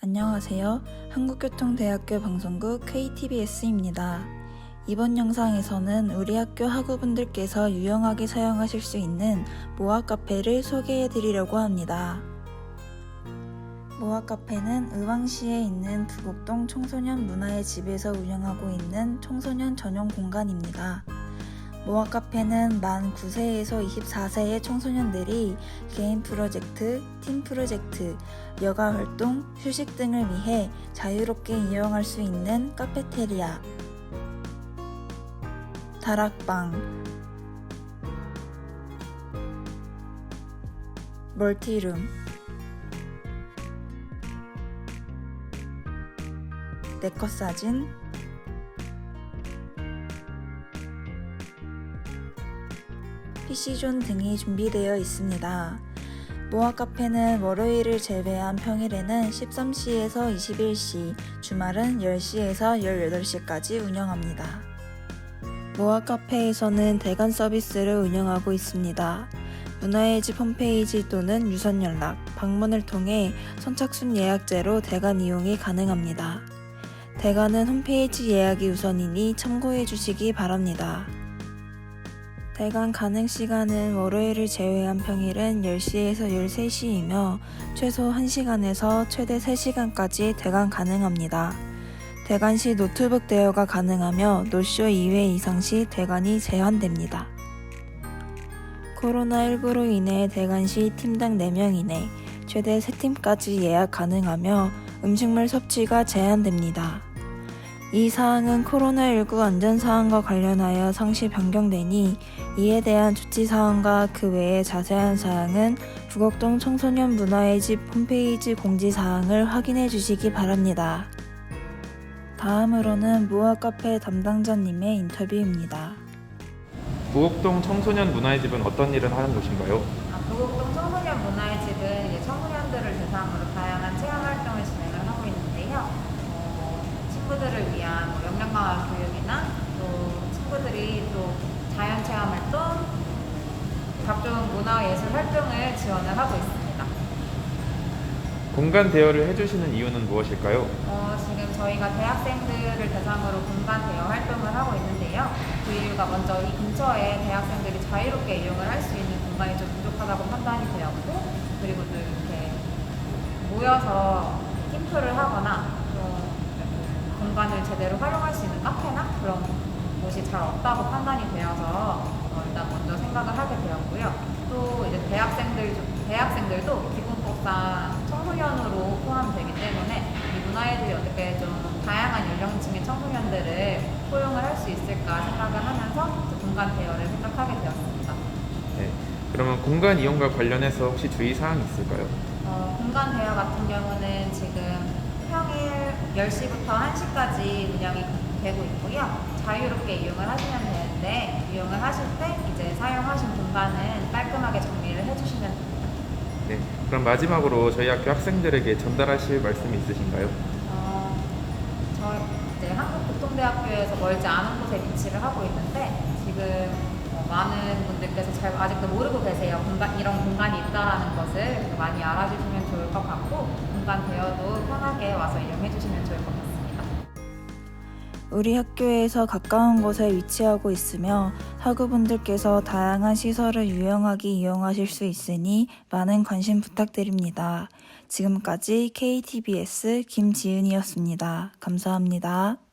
안녕하세요. 한국교통대학교 방송국 KTBS입니다. 이번 영상에서는 우리 학교 학우분들께서 유용하게 사용하실 수 있는 모아 카페를 소개해 드리려고 합니다. 모아 카페는 의왕시에 있는 부곡동 청소년 문화의 집에서 운영하고 있는 청소년 전용 공간입니다. 모아 카페는 만 9세에서 24세의 청소년들이 개인 프로젝트, 팀 프로젝트, 여가 활동, 휴식 등을 위해 자유롭게 이용할 수 있는 카페테리아, 다락방, 멀티룸, 네컷 사진, PC존 등이 준비되어 있습니다. 모아 카페는 월요일을 제외한 평일에는 13시에서 21시, 주말은 10시에서 18시까지 운영합니다. 모아 카페에서는 대관 서비스를 운영하고 있습니다. 문화의 집 홈페이지 또는 유선 연락, 방문을 통해 선착순 예약제로 대관 이용이 가능합니다. 대관은 홈페이지 예약이 우선이니 참고해 주시기 바랍니다. 대관 가능 시간은 월요일을 제외한 평일은 10시에서 13시이며 최소 1시간에서 최대 3시간까지 대관 가능합니다. 대관 시 노트북 대여가 가능하며 노쇼 2회 이상 시 대관이 제한됩니다. 코로나19로 인해 대관 시 팀당 4명 이내 최대 3팀까지 예약 가능하며 음식물 섭취가 제한됩니다. 이 사항은 코로나19 안전사항과 관련하여 상시 변경되니 이에 대한 조치 사항과 그 외의 자세한 사항은 부곡동 청소년 문화의 집 홈페이지 공지 사항을 확인해 주시기 바랍니다. 다음으로는 무아 카페 담당자님의 인터뷰입니다. 부곡동 청소년 문화의 집은 어떤 일을 하는 곳인가요? 아, 부곡동 청소년 문화의 집은 청소년들을 대상으로 다양한 체험 활동을 진행을 하고 있는데요. 어, 친구들을 위한 뭐 역량 강화 교육이나 또 친구들이 또 자연 체험 활동, 각종 문화 예술 활동을 지원을 하고 있습니다. 공간 대여를 해주시는 이유는 무엇일까요? 어, 지금 저희가 대학생들을 대상으로 공간 대여 활동을 하고 있는데요. 그 이유가 먼저 이 근처에 대학생들이 자유롭게 이용을 할 수 있는 공간이 좀 부족하다고 판단이 되었고, 그리고 또 이렇게 모여서 캠프를 하거나 또 공간을 제대로 활용할 수 있는 카페나 그런 곳이 잘 없다고 판단이 되어서 어, 일단 먼저 생각을 하게 되었고요. 또 이제 대학생들 대학생들도 기본법상 청소년으로 포함되기 때문에 이 문화애들이 어떻게 좀 다양한 연령층의 청소년들을 포용을 할 수 있을까 생각을 하면서 공간 대여를 생각하게 되었습니다. 네. 그러면 공간 이용과 관련해서 혹시 주의 사항이 있을까요? 어, 공간 대여 같은 경우는 지금 평일 10시부터 1시까지 운영이 되고 있고요. 자유롭게 이용을 하시면 되는데 이용을 하실 때 이제 사용하신 공간은 깔끔하게 정리를 해주시면 됩니다. 네. 그럼 마지막으로 저희 학교 학생들에게 전달하실 말씀이 있으신가요? 어, 저 이제 한국교통대학교에서 멀지 않은 곳에 위치를 하고 있는데 지금 어, 많은 분들께서 잘 아직도 모르고 계세요. 공간, 이런 공간이 있다라는 것을 많이 알아주시면 좋을 것 같고 공간 대여도 편하게 와서 이용해 주시면 좋을 것 같습니다. 우리 학교에서 가까운 곳에 위치하고 있으며 학우분들께서 다양한 시설을 유용하게 이용하실 수 있으니 많은 관심 부탁드립니다. 지금까지 KTBS 김지은이었습니다. 감사합니다.